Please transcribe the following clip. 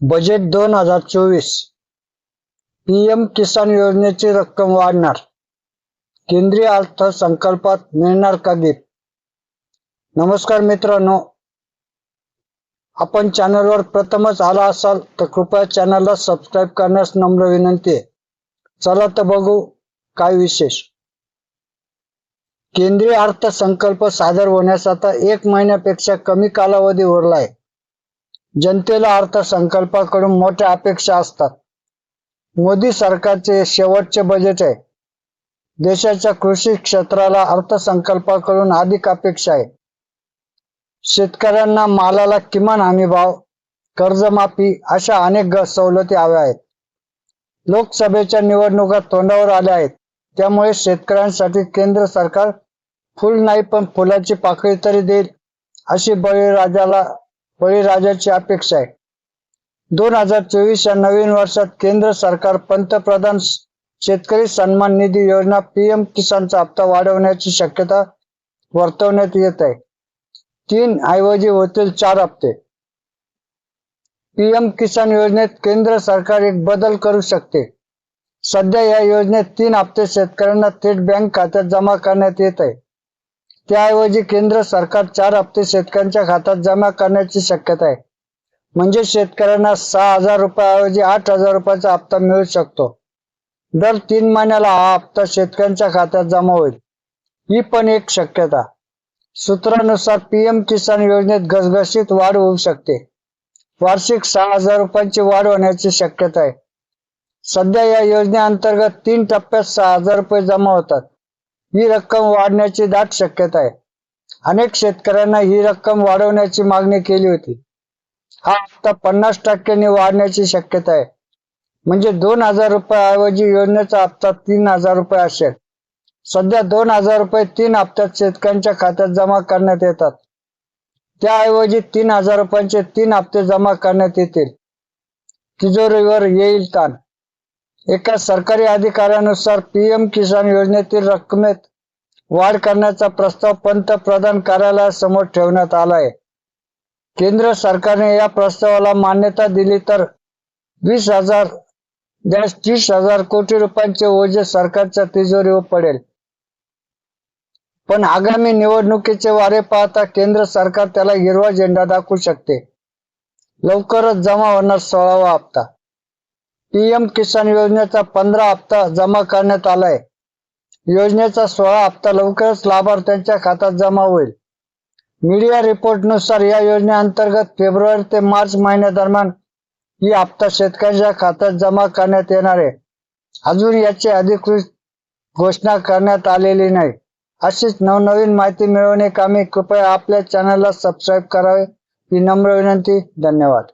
Budget दोन हजार चोवीस. पीएम किसान योजनेची रक्कम वाढणार. केंद्रीय अर्थसंकल्पात मिळणार का गिफ्ट नमस्कार मित्रांनो. आपण चॅनलवर प्रथमच आला असाल तर कृपया चॅनलला सबस्क्राईब करण्यास नम्र विनंती आहे. चला तर बघू काय विशेष. केंद्रीय अर्थसंकल्प सादर होण्यास आता एक महिन्यापेक्षा कमी कालावधी उरला आहे जनतेला अर्थसंकल्पाकडून मोठ्या अपेक्षा असतात. मोदी सरकारचे शेवटचे बजेट आहे. देशाच्या कृषी क्षेत्राला अर्थसंकल्पाकडून अधिक अपेक्षा आहे. शेतकऱ्यांना मालाला किमान हमी भाव कर्जमाफी अशा अनेक सवलती हव्या आहेत. लोकसभेच्या निवडणुका तोंडावर आल्या आहेत. त्यामुळे शेतकऱ्यांसाठी केंद्र सरकार फुल नाही पण फुलाची पाकळी तरी देईल अशी बळीराजाला बळीराजाची अपेक्षा आहे. दोन हजार चोवीस या नवीन वर्षात केंद्र सरकार पंतप्रधान शेतकरी सन्मान निधी योजना पीएम किसानचा हप्ता वाढवण्याची शक्यता वर्तवण्यात येत आहे. तीन ऐवजी होतील चार हप्ते. पीएम किसान योजनेत केंद्र सरकार एक बदल करू शकते. सध्या या योजनेत तीन हप्ते शेतकऱ्यांना थेट बँक खात्यात जमा करण्यात येत आहे. त्याऐवजी केंद्र सरकार चार हप्ते शेतकऱ्यांच्या खात्यात जमा करण्याची शक्यता आहे. म्हणजे शेतकऱ्यांना सहा हजार रुपयाऐवजी आठ हजार रुपयाचा हप्ता मिळू शकतो. दर तीन महिन्याला हा हप्ता शेतकऱ्यांच्या खात्यात जमा होईल. ही पण एक शक्यता. सूत्रानुसार पीएम किसान योजनेत घसघशीत वाढ होऊ शकते. वार्षिक सहा हजार रुपयांची वाढ होण्याची शक्यता आहे. सध्या या योजनेअंतर्गत तीन टप्प्यात सहा हजार रुपये जमा होतात. ही रक्कम वाढण्याची दाट शक्यता आहे. अनेक शेतकऱ्यांना ही रक्कम वाढवण्याची मागणी केली होती. हा हप्ता पन्नास टक्क्यांनी वाढण्याची शक्यता आहे. म्हणजे दोन हजार रुपयाऐवजी योजनेचा हप्ता तीन हजार रुपये असेल. सध्या दोन हजार रुपये तीन हप्त्यात शेतकऱ्यांच्या खात्यात जमा करण्यात येतात. त्याऐवजी तीन हजार रुपयांचे तीन हप्ते जमा करण्यात येतील. तिजोरीवर येईल ताण. एका सरकारी अधिकाऱ्यानुसार पीएम किसान योजनेतील रकमेत वाढ करण्याचा प्रस्ताव पंतप्रधान कार्यालयासमोर ठेवण्यात आला आहे केंद्र सरकारने या प्रस्तावाला मान्यता दिली तर वीस हजार डॅश तीस हजार कोटी रुपयांचे ओझे सरकारच्या तिजोरीवर पडेल. पण आगामी निवडणुकीचे वारे पाहता केंद्र सरकार त्याला हिरवा झेंडा दाखवू शकते. लवकरच जमा होणार सोळावा हप्ता. पीएम किसान योजनेचा पंधरा हप्ता जमा करण्यात आलाय. योजनेचा सोळा हप्ता लवकरच लाभार्थ्यांच्या खात्यात जमा होईल. मीडिया रिपोर्टनुसार या योजनेअंतर्गत फेब्रुवारी ते मार्च महिन्यादरम्यान ही हप्ता शेतकऱ्यांच्या खात्यात जमा करण्यात येणार आहे. अजून याची अधिकृत घोषणा करण्यात आलेली नाही. अशीच नवनवीन माहिती मिळवणे कामी कृपया आपल्या चॅनलला सबस्क्राईब करावे ही नम्र विनंती. धन्यवाद.